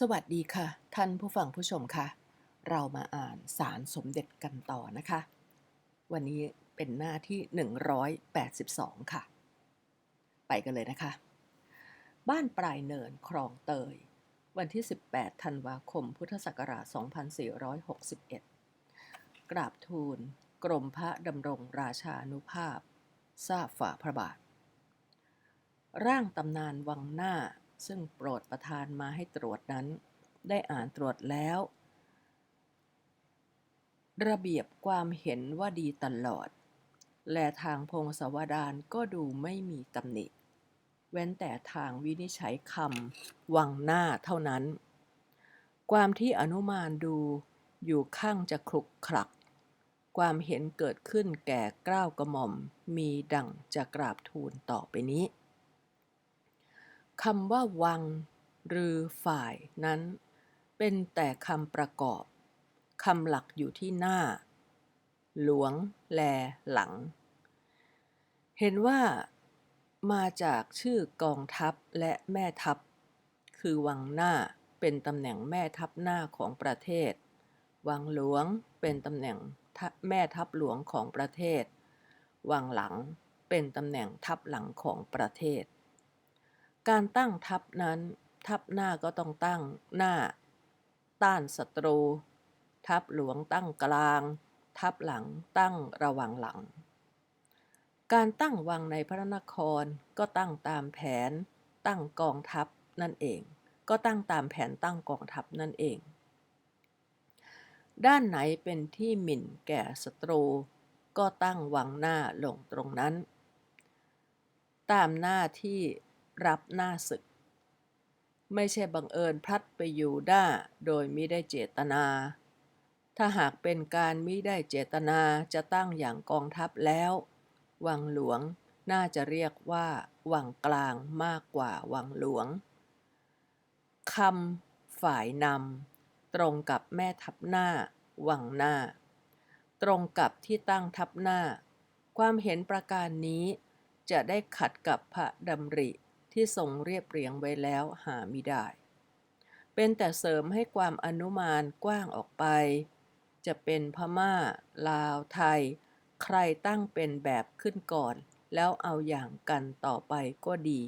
สวัสดีค่ะ ท่านผู้ฟังผู้ชมค่ะ เรามาอ่านสารสมเด็จกันต่อนะคะ วันนี้เป็นหน้าที่ 182 ค่ะ ไปกันเลยนะคะ บ้านปลายเนินคลองเตย วันที่ 18 ธันวาคม พุทธศักราช 2461 กราบทูล กรมพระดำรงราชานุภาพ ทราบฝ่าพระบาท ร่างตำนานวังหน้า ซึ่งโปรดประทานมาให้ตรวจนั้น ได้อ่านตรวจแล้ว ระเบียบความเห็นว่าดีตลอด และทางพงศวดารก็ดูไม่มีตำหนิ เว้นแต่ทางวินิจฉัยคำวังหน้าเท่านั้น ความที่อนุมานดูอยู่ข้างจะคลุกคลัก ความเห็นเกิดขึ้นแก่กล้าวกระหม่อมมีดังจะกราบทูลต่อไปนี้ คำว่าวัง หรือฝ่ายนั้น เป็นแต่คำประกอบคำหลักอยู่ที่หน้า หลวง แล หลัง เห็นว่ามาจากชื่อกองทัพและแม่ทัพ คือวังหน้าเป็นตำแหน่งแม่ทัพหน้าของประเทศ วังหลวงเป็นตำแหน่งแม่ทัพหลวงของประเทศ วังหลังเป็นตำแหน่งทัพหลังของประเทศ การตั้งทัพนั้น ทัพหน้าก็ต้องตั้งหน้า ต้านศัตรู ทัพหลวงตั้งกลาง ทัพหลังตั้งระวังหลัง การตั้งวังในพระนครก็ตั้งตามแผน ตั้งกองทัพนั่นเอง ก็ตั้งตามแผนตั้งกองทัพนั่นเอง ด้านไหนเป็นที่หมิ่นแก่ศัตรู ก็ตั้งวังหน้าลงตรงนั้น ตามหน้าที่ รับหน้าศึก ไม่ใช่บังเอิญพลัดไปอยู่ด้าโดยมิได้เจตนา ถ้าหากเป็นการมิได้เจตนาจะตั้งอย่างกองทัพแล้ว วังหลวงน่าจะเรียกว่า วังกลางมากกว่าวังหลวงคำฝ่ายนำตรงกับแม่ทัพหน้า วังหน้า ตรงกับที่ตั้งทัพหน้า ความเห็นประการนี้จะได้ขัดกับพระดำริ ที่ทรงเรียบเรียงไว้แล้วหามิได้ เป็นแต่เสริมให้ความอนุมานกว้างออกไป จะเป็นพม่า ลาวไทย ใครตั้งเป็นแบบขึ้นก่อน แล้วเอาอย่างกันต่อไปก็ดี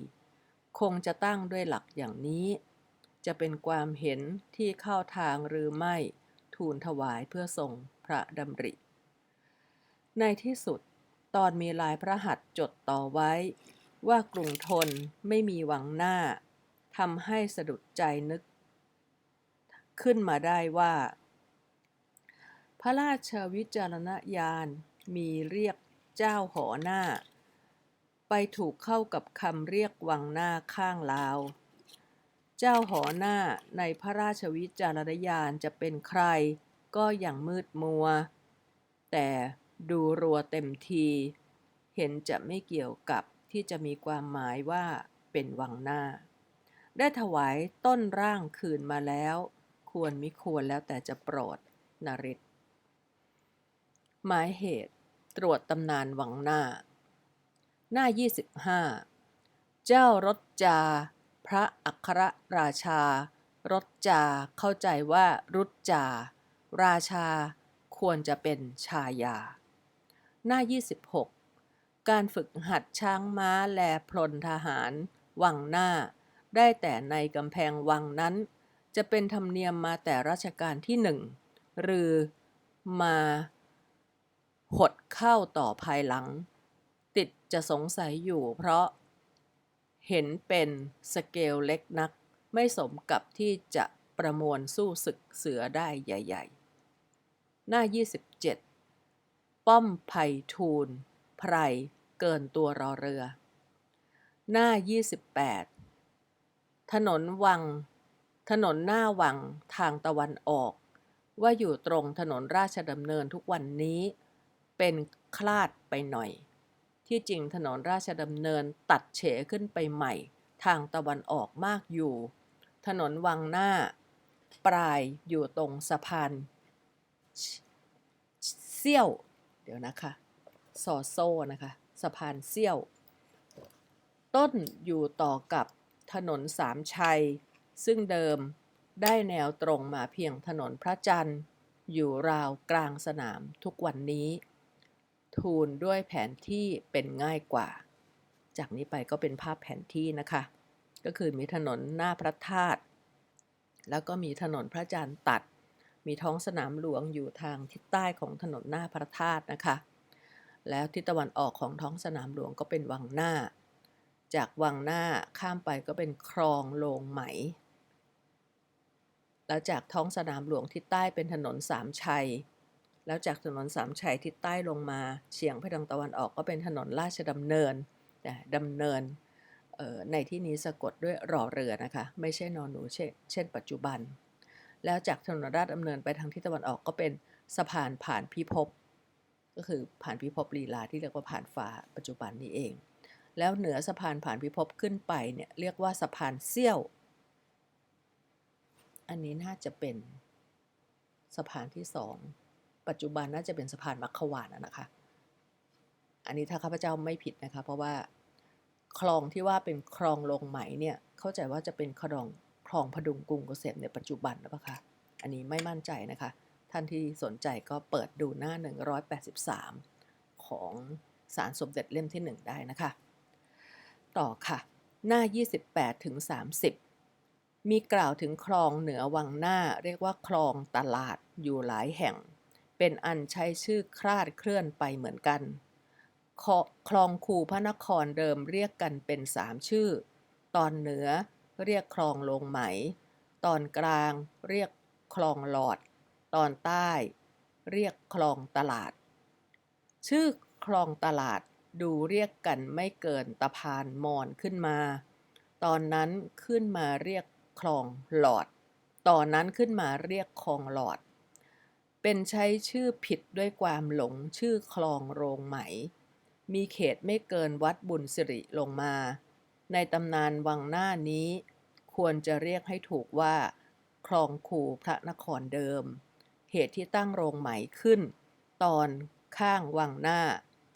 คงจะตั้งด้วยหลักอย่างนี้ จะเป็นความเห็นที่เข้าทางหรือไม่ ทูลถวายเพื่อทรงพระดำริ ในที่สุดตอนมีลายพระหัตถ์จดต่อไว้ ว่ากรุงทนไม่มีวังหน้าทำให้สะดุดใจนึก ขึ้นมาได้ว่า พระราชวิจารณญาณมีเรียกเจ้าหอหน้า ไปถูกเข้ากับคำเรียกวังหน้าข้างลาว เจ้าหอหน้าในพระราชวิจารณญาณจะเป็นใครก็อย่างมืดมัว แต่ดูรัวเต็มที เห็นจะไม่เกี่ยวกับ ที่จะมีความหมายว่าเป็นวังหน้า ได้ถวายต้นร่างคืนมาแล้ว ควรมิควรแล้วแต่จะโปรดนริศหมายเหตุ ตรวจตำนานวังหน้า หน้า 25 เจ้ารถจา พระอัครราชารถจาเข้าใจว่ารุจจา ราชาควรจะเป็นชายา หน้า 26 การฝึกหัดช้างม้าแลพลทหาร วังหน้า ได้แต่ในกำแพงวังนั้น จะเป็นธรรมเนียมมาแต่รัชกาลที่หนึ่งหรือมาหดเข้าต่อภายหลัง ติดจะสงสัยอยู่เพราะ เห็นเป็นสเกลเล็กนัก ไม่สมกับที่จะประมวลสู้ศึกเสือได้ใหญ่ ๆ หน้า 27 ป้อมไผ่ทูลไพร เกินตัวรอเรือ หน้า 28 ถนนวัง ถนนหน้าวังทางตะวันออก ว่าอยู่ตรงถนนราชดำเนินทุกวันนี้ เป็นคลาดไปหน่อย ที่จริงถนนราชดำเนินตัดเฉขึ้นไปใหม่ ทางตะวันออกมากอยู่ ถนนวังหน้า ปลายอยู่ตรงสะพานเซี่ยว เดี๋ยวนะคะ ซอโซ่นะคะ สะพานเซี่ยว ต้นอยู่ต่อกับถนนสามชัย ซึ่งเดิมได้แนวตรงมาเพียงถนนพระจันทร์ อยู่ราวกลางสนามทุกวันนี้ ทูลด้วยแผนที่เป็นง่ายกว่า จากนี้ไปก็เป็นภาพแผนที่นะคะ ก็คือมีถนนหน้าพระธาตุแล้วก็มีถนนพระจันทร์ตัด มีท้องสนามหลวงอยู่ทางทิศใต้ของถนนหน้าพระธาตุนะคะ แล้วทิศตะวันออกของท้องสนามหลวงก็เป็นวังหน้า จากวังหน้าข้ามไปก็เป็นคลองโลงไหม แล้วจากท้องสนามหลวงทิศใต้เป็นถนนสามชัย แล้วจากถนนสามชัยทิศใต้ลงมาเฉียงไปทางตะวันออกก็เป็นถนนราชดำเนินแต่ดำเนินในที่นี้สะกดด้วยรอเรือนะคะ ไม่ใช่นอนหนูเช่นเช่นปัจจุบัน แล้วจากถนนราชดำเนินไปทางทิศตะวันออกก็เป็นสะพานผ่านพิภพ ก็คือผ่านพิภพลีลาที่เรียกว่าผ่านฟ้าปัจจุบันนี้เอง แล้วเหนือสะพานผ่านพิภพขึ้นไปเนี่ยเรียกว่าสะพานเซี่ยว อันนี้น่าจะเป็นสะพานที่สองปัจจุบันน่าจะเป็นสะพานมัคควานนะคะ อันนี้ถ้าข้าพเจ้าไม่ผิดนะคะ เพราะว่าคลองที่ว่าเป็นคลองลงไหมเนี่ยเข้าใจว่าจะเป็นคลองคลองพดุงกรุงเกษมในปัจจุบันหรือเปล่าคะอันนี้ไม่มั่นใจนะคะ ท่านที่สนใจก็เปิดดูหน้า 183 ของสารสมเด็จเล่มที่ 1 ได้นะคะ ต่อค่ะ หน้า 28ถึง30 มีกล่าวถึงคลองเหนือวังหน้าเรียกว่าคลองตลาดอยู่หลายแห่ง เป็นอันใช้ชื่อคลาดเคลื่อนไปเหมือนกัน คลองคูพระนครเดิมเรียกกันเป็นสามชื่อ ตอนเหนือเรียกคลองลงไหม ตอนกลางเรียกคลองหลอด ตอนใต้ เรียกคลองตลาด ชื่อคลองตลาดดูเรียกกันไม่เกินตะพานมอนขึ้นมา ตอนนั้นขึ้นมาเรียกคลองหลอด ตอนนั้นขึ้นมาเรียกคลองหลอด เป็นใช้ชื่อผิดด้วยความหลงชื่อคลองโรงไหม มีเขตไม่เกินวัดบุญสิริลงมา ในตำนานวังหน้านี้ ควรจะเรียกให้ถูกว่า คลองคูพระนครเดิม ตุที่ตั้งโรงไหมขึ้น ตอนข้างวังหน้า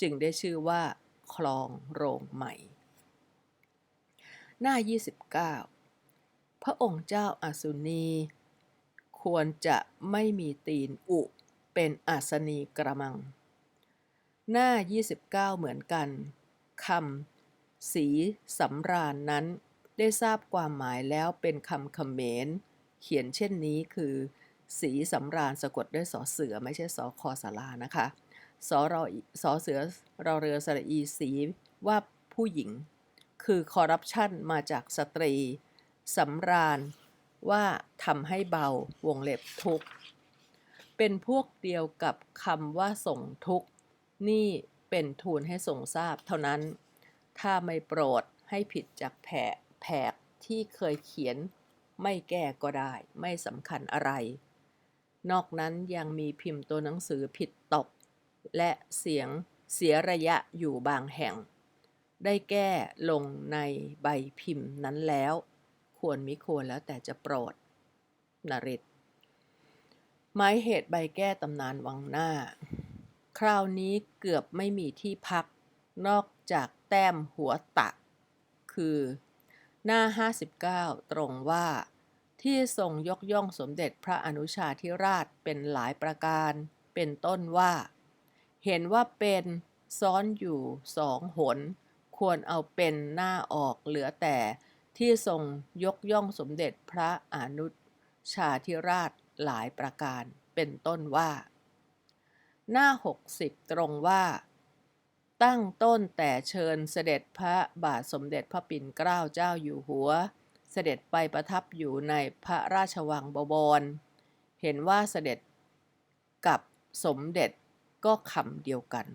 จึงได้ชื่อว่า คลองโรงไหม หน้า 29 พระองค์เจ้าอาสุนี ควรจะไม่มีตีนอุ เป็นอาสนีกระมัง หน้า 29 เหมือนกันคำสีสำราญนั้นได้ทราบความหมายแล้วเป็นคำคำเขมรเขียนเช่นนี้คือ สีสำราญสะกดด้วยสอเสือไม่ใช่สอคอสารานะคะสอรอสอเสือรอเรือสระอีสีว่าผู้หญิง คือคอร์รัปชันมาจากสตรีสำราญว่าทำให้เบาวงเล็บทุกเป็นพวกเดียวกับคำว่าส่งทุกนี่เป็นทูลให้ทรงทราบเท่านั้น ถ้าไม่โปรดให้ผิดจากแผกแผกที่เคยเขียนไม่แก้ก็ได้ ไม่สำคัญอะไร นอกนั้นยังมีพิมพ์ตัวหนังสือผิดตก และเสียงเสียระยะอยู่บางแห่ง ได้แก้ลงในใบพิมพ์นั้นแล้ว ควรมิควรแล้วแต่จะโปรดนริตหมายเหตุใบแก้ตำนานวังหน้า คราวนี้เกือบไม่มีที่พัก นอกจากแต้มหัวตะ คือ หน้า 59 ตรงว่า ที่ทรงยกย่องสมเด็จพระอนุชาธิราชเป็นหลายประการ เป็นต้นว่า เห็นว่าเป็นซ้อนอยู่สองหน ควรเอาเป็นหน้าออกเหลือแต่ที่ทรงยกย่องสมเด็จพระอนุชาธิราชหลายประการ เป็นต้นว่า หน้า 60 ตรงว่า ตั้งต้นแต่เชิญเสด็จพระบาทสมเด็จพระปิ่นเกล้าเจ้าอยู่หัว เสด็จไปประทับอยู่ในพระราชวังบวร เห็นว่าเสด็จกับสมเด็จก็คำเดียวกัน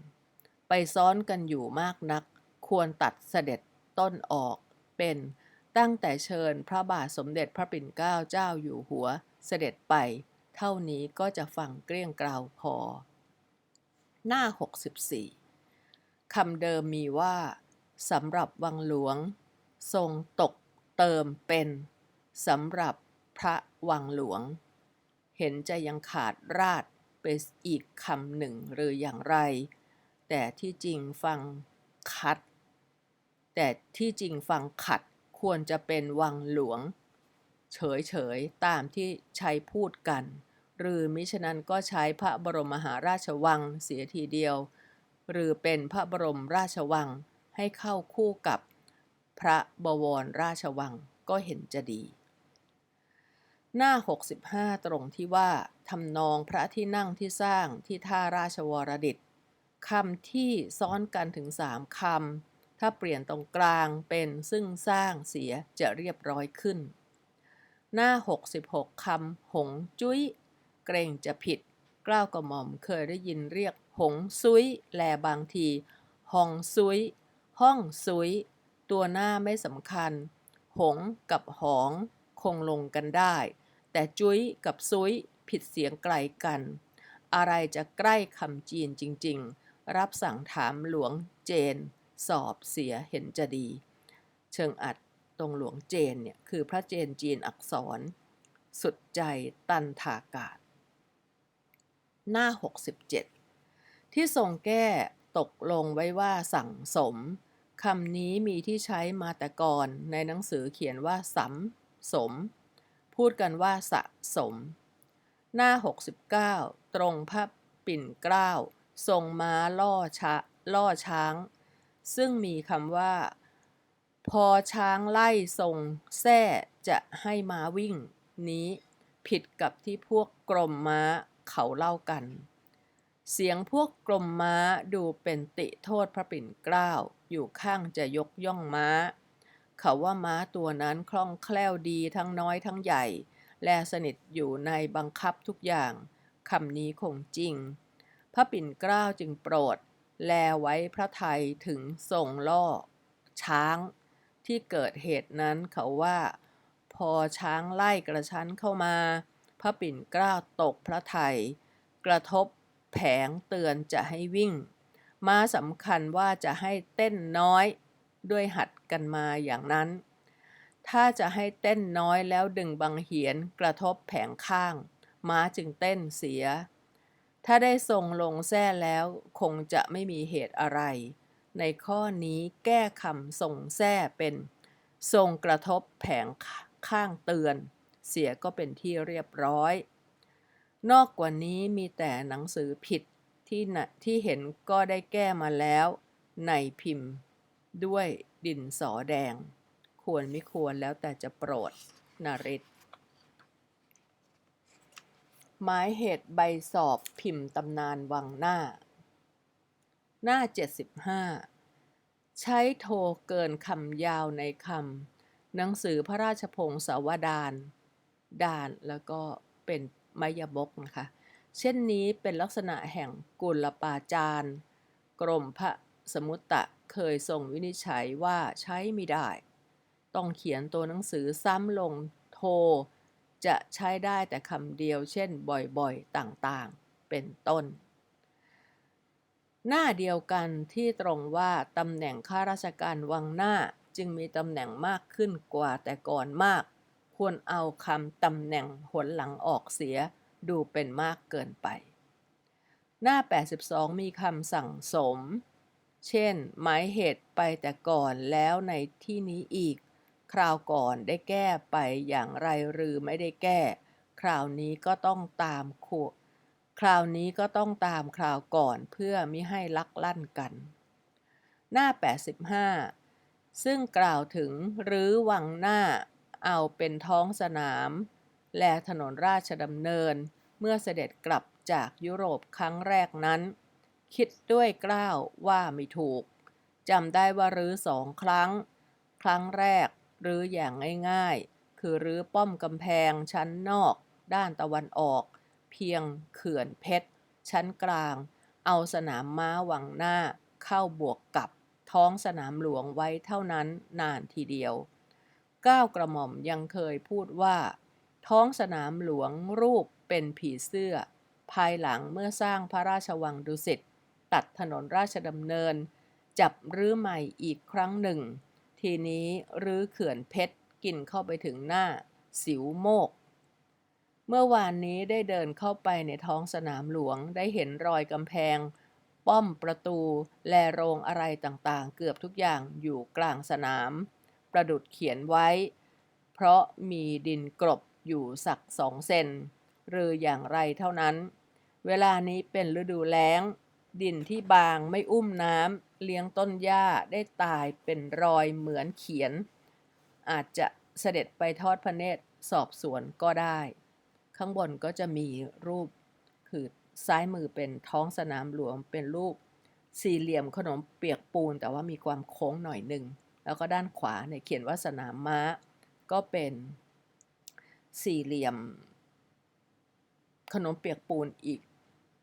ไปซ้อนกันอยู่มากนัก ควรตัดเสด็จต้นออกเป็นตั้งแต่เชิญพระบาทสมเด็จพระปิ่นเกล้าเจ้าอยู่หัวเสด็จไป เท่านี้ก็จะฟังเกลี้ยงกล่าวพอ หน้า 64คำเดิมมีว่าสำหรับวังหลวง ทรงตก เติมเป็นสำหรับพระวังหลวง เห็นจะยังขาดราดไปอีกคำหนึ่งหรืออย่างไร แต่ที่จริงฟังคัด แต่ที่จริงฟังขัดควรจะเป็นวังหลวง เฉยๆตามที่ใช้พูดกัน หรือมิฉะนั้นก็ใช้พระบรมมหาราชวังเสียทีเดียว หรือเป็นพระบรมราชวังให้เข้าคู่กับ พระบวรราชวังก็เห็นจะดี หน้า 65 ตรงที่ว่าทำนองพระที่นั่งที่สร้างที่ท่าราชวรดิตคำที่ซ้อนกันถึงสามคำ ถ้าเปลี่ยนตรงกลางเป็นซึ่งสร้างเสียจะเรียบร้อยขึ้น หน้า 66 คำ หงจุ้ย เกรงจะผิด กล้าวกระหม่อมเคยได้ยินเรียก หงซุย แลบางที หองซุย ห้องซุย ตัวหน้าไม่สำคัญ หงกับหองคงลงกันได้ แต่จุ้ยกับซุยผิดเสียงไกลกัน อะไรจะใกล้คำจีนจริง ๆ รับสั่งถามหลวงเจน สอบเสียเห็นจะดี เชิงอัดตรงหลวงเจนเนี่ยคือพระเจนจีนอักษร สุดใจตันทากาศ หน้า 67 ที่ทรงแก้ตกลงไว้ว่าสั่งสม คำนี้มีที่ใช้มาแต่ก่อน ในหนังสือเขียนว่าสัมสม พูดกันว่าสะสม หน้า 69 ตรงพระปิ่นเกล้า ทรงม้าล่อชะล่อช้าง ซึ่งมีคำว่า พอช้างไล่ทรงแท้จะให้ม้าวิ่ง นี้ผิดกับที่พวกกรมม้าเขาเล่ากัน เสียงพวกกรมม้าดูเป็นติโทษพระปิ่นเกล้า อยู่ข้างจะยกย่องม้า เขาว่าม้าตัวนั้นคล่องแคล่วดีทั้งน้อยทั้งใหญ่ และสนิทอยู่ในบังคับทุกอย่างคำนี้คงจริง พระปิ่นเกล้าจึงโปรด แลไว้พระไทยถึงส่งล่อ ช้าง ที่เกิดเหตุนั้นเขาว่า พอช้างไล่กระชั้นเข้ามา พระปิ่นเกล้าตกพระไทย กระทบแผงเตือนจะให้วิ่ง ม้าสำคัญว่าจะให้เต้นน้อยด้วยหัดกันมาอย่างนั้น ถ้าจะให้เต้นน้อยแล้วดึงบังเหียนกระทบแผงข้าง ม้าจึงเต้นเสีย ถ้าได้ทรงลงแท้แล้วคงจะไม่มีเหตุอะไร ในข้อนี้แก้คำทรงแท้เป็น ทรงกระทบแผงข้างเตือน เสียก็เป็นที่เรียบร้อย นอกกว่านี้มีแต่หนังสือผิด ที่นะที่เห็นก็ได้แก้มาแล้วในพิมพ์ด้วยดินสอแดง ควรไม่ควรแล้วแต่จะโปรดนาริตหมายเหตุใบสอบพิมพ์ตำนานวังหน้า หน้า 75 ใช้โทเกินคำยาวในคำหนังสือพระราชพงศาวดารดานแล้วก็เป็นมยบกนะคะ เช่นนี้เป็นลักษณะแห่งกุลปาจาร์กรมพระสมุตตะเคยส่งวินิจฉัยว่าใช้ไม่ได้ ต้องเขียนตัวหนังสือซ้ำลงโท จะใช้ได้แต่คำเดียวเช่นบ่อยๆ ต่างๆ เป็นต้น หน้าเดียวกันที่ตรงว่าตำแหน่งข้าราชการวังหน้าจึงมีตำแหน่งมากขึ้นกว่าแต่ก่อนมาก ควรเอาคำตำแหน่งหนหลังออกเสีย ดูเป็นมากเกินไป หน้า 82 มีคำสั่งสม เช่น หมายเหตุไปแต่ก่อนแล้วในที่นี้อีก คราวก่อนได้แก้ไปอย่างไรหรือไม่ได้แก้ คราวนี้ก็ต้องตามขวคราวนี้ก็ต้องตามคราวก่อนเพื่อมิให้ลักลั่นกัน หน้า 85 ซึ่งกล่าวถึงหรือวังหน้าเอาเป็นท้องสนาม และถนนราชดำเนิน เมื่อเสด็จกลับจากยุโรปครั้งแรกนั้น คิดด้วยกล้าวว่าไม่ถูกจำได้ว่ารื้อสองครั้ง ครั้งแรกรื้ออย่างง่ายๆ คือรื้อป้อมกำแพงชั้นนอก ด้านตะวันออก เพียงเขื่อนเพชร ชั้นกลาง เอาสนามม้าวังหน้าเข้าบวกกับท้องสนามหลวงไว้เท่านั้นนานทีเดียวก้าวกระหม่อมยังเคยพูดว่า ท้องสนามหลวงรูป เป็นผีเสื้อ ภายหลังเมื่อสร้างพระราชวังดุสิตตัดถนนราชดำเนิน จับรื้อใหม่อีกครั้งหนึ่ง ทีนี้รื้อเขื่อนเพชรกินเข้าไปถึงหน้า สิวโมก เมื่อวานนี้ได้เดินเข้าไปในท้องสนามหลวงได้เห็นรอยกำแพง ป้อมประตู แลโรงอะไรต่างๆ เกือบทุกอย่างอยู่กลางสนาม ประดุดเขียนไว้ เพราะมีดินกรบอยู่สักสองเซน หรืออย่างไรเท่านั้น เวลานี้เป็นฤดูแล้ง ดินที่บางไม่อุ้มน้ำเลี้ยงต้นหญ้าได้ตายเป็นรอยเหมือนเขียน อาจจะเสด็จไปทอดพระเนตรสอบสวนก็ได้ ข้างบนก็จะมีรูป คือซ้ายมือเป็นท้องสนามหลวงเป็นรูป สี่เหลี่ยมขนมเปียกปูน แต่ว่ามีความโค้งหน่อยหนึ่งแล้วก็ด้านขวาเนี่ยเขียนว่าสนามม้า ก็เป็นสี่เหลี่ยม ขนมเปียกปูนอีก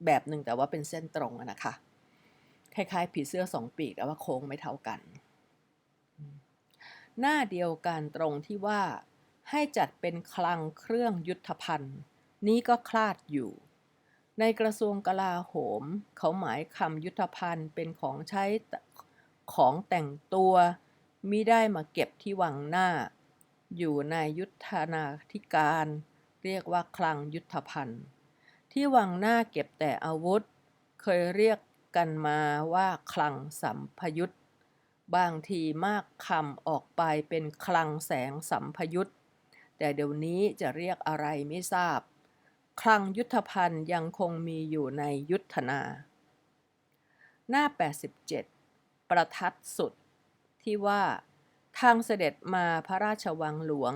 แบบหนึ่งแต่ว่าเป็นเส้นตรงนะคะ คล้ายๆ ผีเสื้อสองปีกแต่ว่าโค้งไม่เท่ากัน หน้าเดียวกันตรงที่ว่าให้จัดเป็นคลังเครื่องยุทธภัณฑ์ นี้ก็คลาดอยู่ ในกระทรวงกลาโหม เขาหมายคำยุทธภัณฑ์เป็นของใช้ของแต่งตัวมิได้มาเก็บที่วังหน้า อยู่ในยุทธนาธิการ เรียกว่าคลังยุทธภัณฑ์ ที่วังหน้าเก็บแต่อาวุธ เคยเรียกกันมาว่าคลังสัมพยุตบางทีมากคำออกไปเป็นคลังแสงสัมพยุตแต่เดี๋ยวนี้จะเรียกอะไรไม่ทราบ คลังยุทธภัณฑ์ยังคงมีอยู่ในยุทธนา หน้า 87 ประทัดสุด ที่ว่าทางเสด็จมาพระราชวังหลวง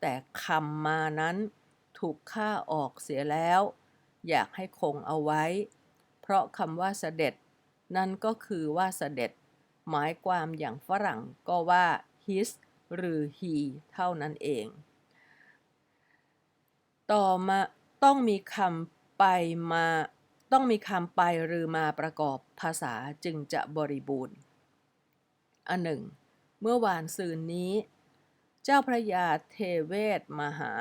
แต่คำมานั้นถูกฆ่าออกเสียแล้ว อยากให้คงเอาไว้ เพราะคำว่าเสด็จ นั่นก็คือว่าเสด็จ หมายความอย่างฝรั่งก็ว่า his หรือ he เท่านั้นเอง ต่อมาต้องมีคำไปมาต้องมีคำไปหรือมาประกอบภาษาจึงจะบริบูรณ์อันหนึ่ง เมื่อวานซืนนี้ เจ้าพระยาเทเวศมหา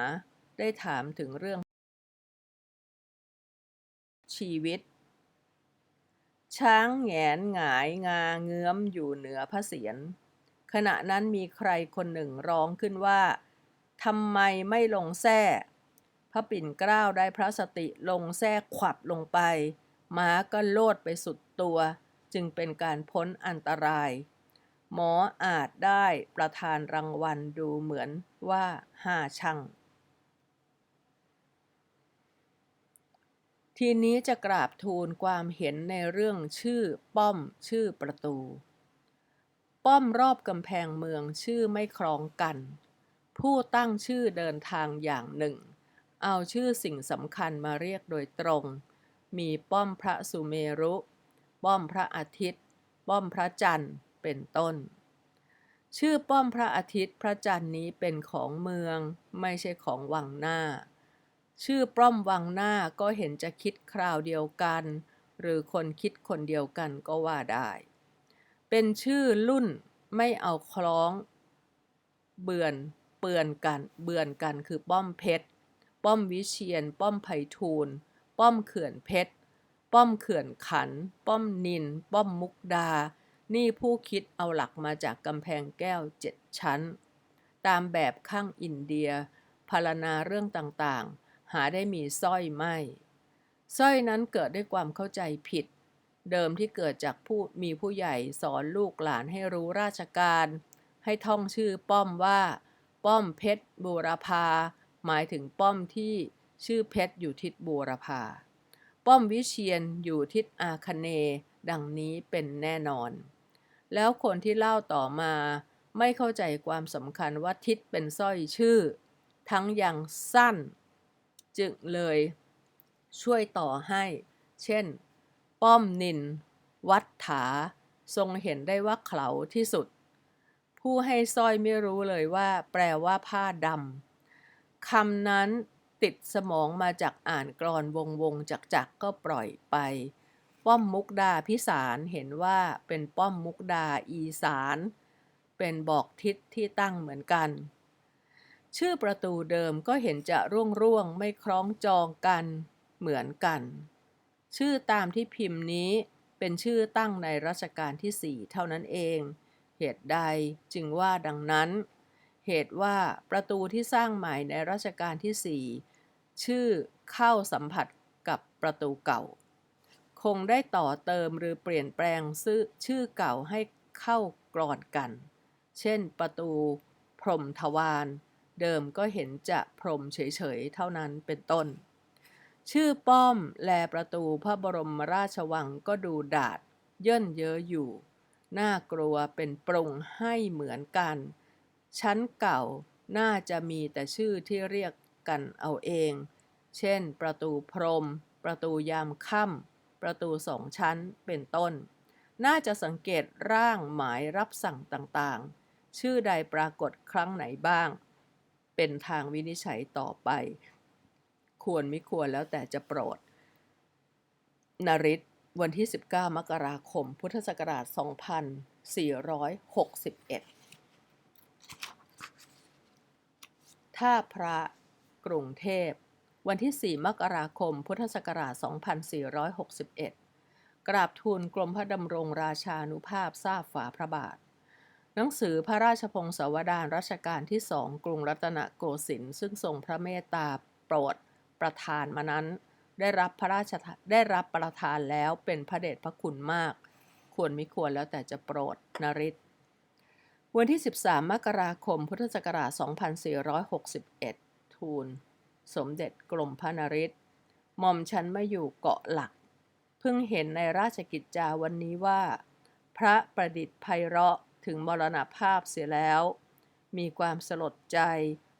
ได้ถามถึงเรื่อง ชีวิต ช้างแงนหงายงาเงื้อมอยู่เหนือพระเศียรขณะนั้นมีใครคนหนึ่งร้องขึ้นว่าทำไมไม่ลงแท้พระปิ่นเกล้าได้พระสติลงแท้ขวับลงไป ม้าก็โลดไปสุดตัว จึงเป็นการพ้นอันตราย หมออาจได้ประทานรางวัลดูเหมือนว่าห้าช่าง ทีนี้จะกราบทูลความเห็นในเรื่องชื่อป้อมชื่อประตู ป้อมรอบกำแพงเมืองชื่อไม่คล้องกัน ผู้ตั้งชื่อเดินทางอย่างหนึ่ง เอาชื่อสิ่งสำคัญมาเรียกโดยตรง มีป้อมพระสุเมรุ ป้อมพระอาทิตย์ ป้อมพระจันทร์เป็นต้น ชื่อป้อมพระอาทิตย์พระจันทร์นี้เป็นของเมืองไม่ใช่ของวังหน้า ชื่อป้อมวังหน้าก็เห็นจะคิดคราวเดียวกัน หรือคนคิดคนเดียวกันก็ว่าได้ เป็นชื่อรุ่นไม่เอาคล้อง เบือนเปือนกัน เบือนกันคือป้อมเพชร ป้อมวิเชียน ป้อมไผ่ทูลป้อมเขื่อนเพชร ป้อมเขื่อนขัน ป้อมนิน ป้อมมุกดา นี่ผู้คิดเอาหลักมาจากกำแพงแก้วเจ็ดชั้น ตามแบบข้างอินเดียพารณาเรื่องต่างๆ หาได้มีสร้อยไม่สร้อยนั้นเกิดด้วยความเข้าใจผิด เดิมที่เกิดจากผู้มีผู้ใหญ่สอนลูกหลานให้รู้ราชการ ให้ท่องชื่อป้อมว่า ป้อมเพชรบูรพา หมายถึงป้อมที่ชื่อเพชรอยู่ทิศบูรพา ป้อมวิเชียนอยู่ทิศอาคเน ดังนี้เป็นแน่นอน แล้วคนที่เล่าต่อมาไม่เข้าใจความสำคัญว่าทิศเป็นสร้อยชื่อ ทั้งยังสั้น จึงเลยช่วยต่อให้ เช่น ป้อมนิน วัดถา ทรงเห็นได้ว่าเขาที่สุด ผู้ให้สร้อยไม่รู้เลยว่า แปลว่าผ้าดำคำนั้นติดสมองมาจากอ่านกรอนวงวงจักจักก็ปล่อยไป ป้อมมุกดาพิสารเห็นว่าเป็นป้อมมุกดาอีสาน เป็นบอกทิศที่ตั้งเหมือนกัน ชื่อประตูเดิมก็เห็นจะร่วงร่วงไม่คล้องจองกันเหมือนกัน ชื่อตามที่พิมพ์นี้เป็นชื่อตั้งในรัชกาลที่สี่เท่านั้นเอง เหตุใดจึงว่าดังนั้น เหตุว่าประตูที่สร้างใหม่ในรัชกาลที่สี่ชื่อเข้าสัมผัสกับประตูเก่า คงได้ต่อเติมหรือเปลี่ยนแปลงชื่อชื่อเก่าให้เข้ากรอนกัน เช่น ประตู พรหมทวาร เดิมก็เห็นจะพรมเฉยๆ เท่านั้นเป็นต้น ชื่อป้อมแลประตูพระบรมราชวังก็ดูดาด เย่นเยอะอยู่ น่ากลัวเป็นปรุงให้เหมือนกัน ชั้นเก่าน่าจะมีแต่ชื่อที่เรียกกันเอาเอง เช่น ประตูพรม ประตูยามค่ำประตูสองชั้นเป็นต้น น่าจะสังเกตร่างหมายรับสั่งต่างๆ ชื่อใดปรากฏครั้งไหนบ้าง เป็นทางวินิจฉัยต่อไป ควรไม่ควรแล้วแต่จะโปรดนริศวันที่ 19 มกราคม พุทธศักราช 2461 ท่าพระกรุงเทพ วันที่ 4 มกราคม พุทธศักราช 2461 กราบทูลกรมพระดำรงราชานุภาพทราบฝาพระบาท หนังสือพระราชพงศาวดารรัชกาลที่สองกรุงรัตนโกสินทร์ซึ่งทรงพระเมตตาโปรดประทานมานั้น ได้รับพระราชได้รับประทานแล้วเป็นพระเดชพระคุณมาก ควรม่ควรแล้วแต่จะโปรดนริศวันที่ 13 มกราคม พุทธศักราช 2461 ทูล สมเด็จกรมพระนริศหม่อมฉันมาอยู่เกาะหลัก เพิ่งเห็นในราชกิจจาวันนี้ว่า พระประดิษฐ์ไพเราะ ถึงมรณภาพเสียแล้ว มีความสลดใจ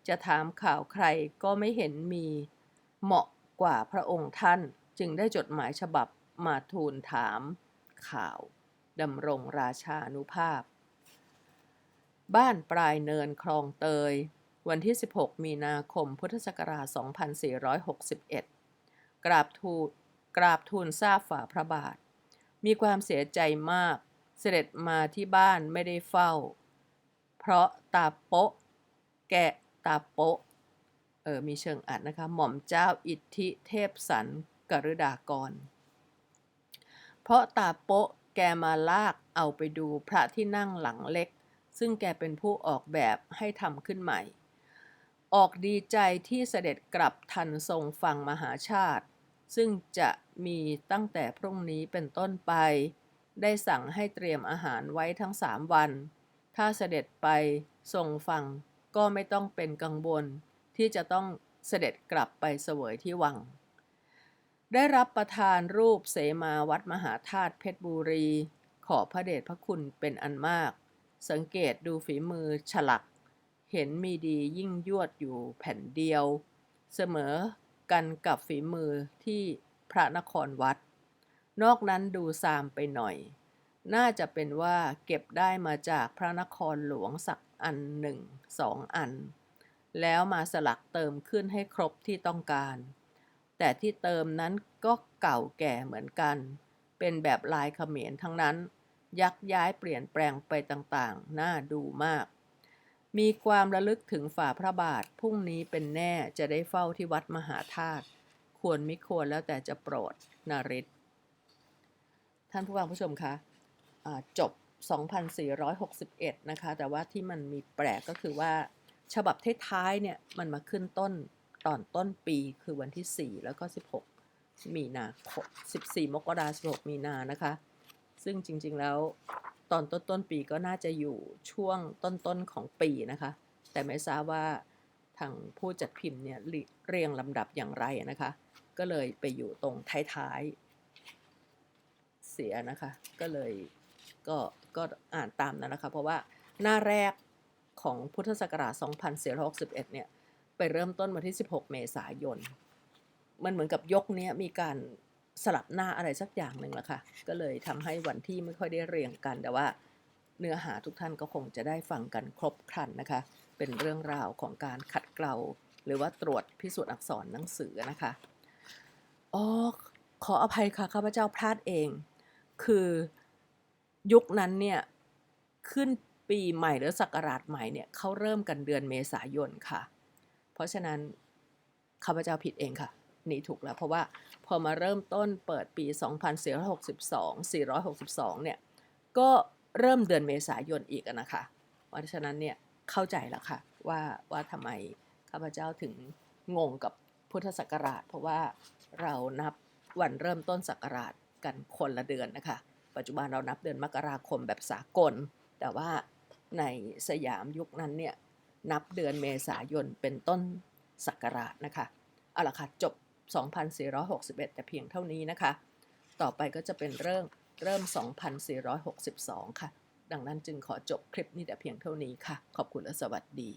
จะถามข่าวใครก็ไม่เห็นมี เหมาะกว่าพระองค์ท่านจึงได้จดหมายฉบับมาทูลถาม ข่าวดำรงราชานุภาพ บ้านปลายเนินคลองเตย วันที่ 16 มีนาคมพุทธศักราช 2461 กราบทูลกราบทูลทราบฝ่าพระบาท มีความเสียใจมาก เสด็จมาที่บ้านไม่ได้เฝ้า เพราะตาโปะแกะตาโปะเออมีเชิงอัดนะคะ หม่อมเจ้าอิทธิเทพสันกฤดากร เพราะตาโปะแกมาลากเอาไปดูพระที่นั่งหลังเล็ก ซึ่งแกเป็นผู้ออกแบบให้ทำขึ้นใหม่ ออกดีใจที่เสด็จกลับทันทรงฟังมหาชาติ ซึ่งจะมีตั้งแต่พรุ่งนี้เป็นต้นไป ได้สั่งให้เตรียมอาหารไว้ทั้งสามวัน ถ้าเสด็จไปทรงฟัง ก็ไม่ต้องเป็นกังวล ที่จะต้องเสด็จกลับไปเสวยที่วัง ได้รับประทานรูปเสมาวัดมหาธาตุเพชรบุรี ขอพระเดชพระคุณเป็นอันมาก สังเกตดูฝีมือฉลัก เห็นมีดียิ่งยวดอยู่แผ่นเดียว เสมอกันกับฝีมือที่พระนครวัด นอกนั้นดูซามไปหน่อย น่าจะเป็นว่าเก็บได้มาจากพระนครหลวงสักอันหนึ่งสองอัน แล้วมาสลักเติมขึ้นให้ครบที่ต้องการ แต่ที่เติมนั้นก็เก่าแก่เหมือนกัน เป็นแบบลายเขมรทั้งนั้น ยักย้ายเปลี่ยนแปลงไปต่างๆ น่าดูมาก มีความระลึกถึงฝ่าพระบาทพรุ่งนี้เป็นแน่จะได้เฝ้าที่วัดมหาธาตุควรไม่ควรแล้วแต่จะโปรดนาริศ ท่านผู้ฟังผู้ชมคะะจบ 2461 นะคะ แต่ว่าที่มันมีแปลกก็คือว่า ฉบับท้ายๆเนี่ย มันมาขึ้นต้นตอนต้นปีคือวันที่ 4 แล้วก็ 16 มีนาคม14 มกราคม16 มีนานะคะ ซึ่งจริงๆแล้วตอนต้นต้นปีก็น่าจะอยู่ช่วงต้นๆของปีนะคะ แต่ไม่ทราบว่าทางผู้จัดพิมพ์เนี่ยเรียงลำดับอย่างไรนะคะ ก็เลยไปอยู่ตรงท้ายๆ เสียนะคะ ก็เลยก็ก็อ่านตามนั้นนะคะ เพราะว่าหน้าแรกของพุทธศักราช 2461 เนี่ย ไปเริ่มต้นวันที่ 16 เมษายน มันเหมือนกับยกเนี้ยมีการสลับหน้าอะไรสักอย่างหนึ่งละค่ะ ก็เลยทำให้วันที่ไม่ค่อยได้เรียงกัน แต่ว่าเนื้อหาทุกท่านก็คงจะได้ฟังกันครบครันนะคะ เป็นเรื่องราวของการขัดเกลา หรือว่าตรวจพิสูจน์อักษรหนังสือนะคะ อ๋อ ขออภัยค่ะข้าพเจ้าพลาดเอง คือยุคนั้นเนี่ยขึ้นปีใหม่หรือศักราชใหม่เนี่ยเขาเริ่มกันเดือนเมษายนค่ะ เพราะฉะนั้นข้าพเจ้าผิดเองค่ะ นี่ถูกแล้ว เพราะว่าพอมาเริ่มต้นเปิดปี 2462 462 เนี่ยก็เริ่มเดือนเมษายนอีกนะคะ เพราะฉะนั้นเนี่ยเข้าใจแล้วค่ะว่าว่าทำไมข้าพเจ้าถึงงงกับพุทธศักราช เพราะว่าเรานับวันเริ่มต้นศักราช กันคนละเดือนนะคะ ปัจจุบันเรานับเดือนมกราคมแบบสากล แต่ว่าในสยามยุคนั้นเนี่ยนับเดือนเมษายนเป็นต้นศักราชนะคะเอาละค่ะจบ 2461 แต่เพียงเท่านี้นะคะ ต่อไปก็จะเป็นเริ่มเริ่ม 2462 ค่ะ ดังนั้นจึงขอจบคลิปนี้แต่เพียงเท่านี้ค่ะ ขอบคุณและสวัสดี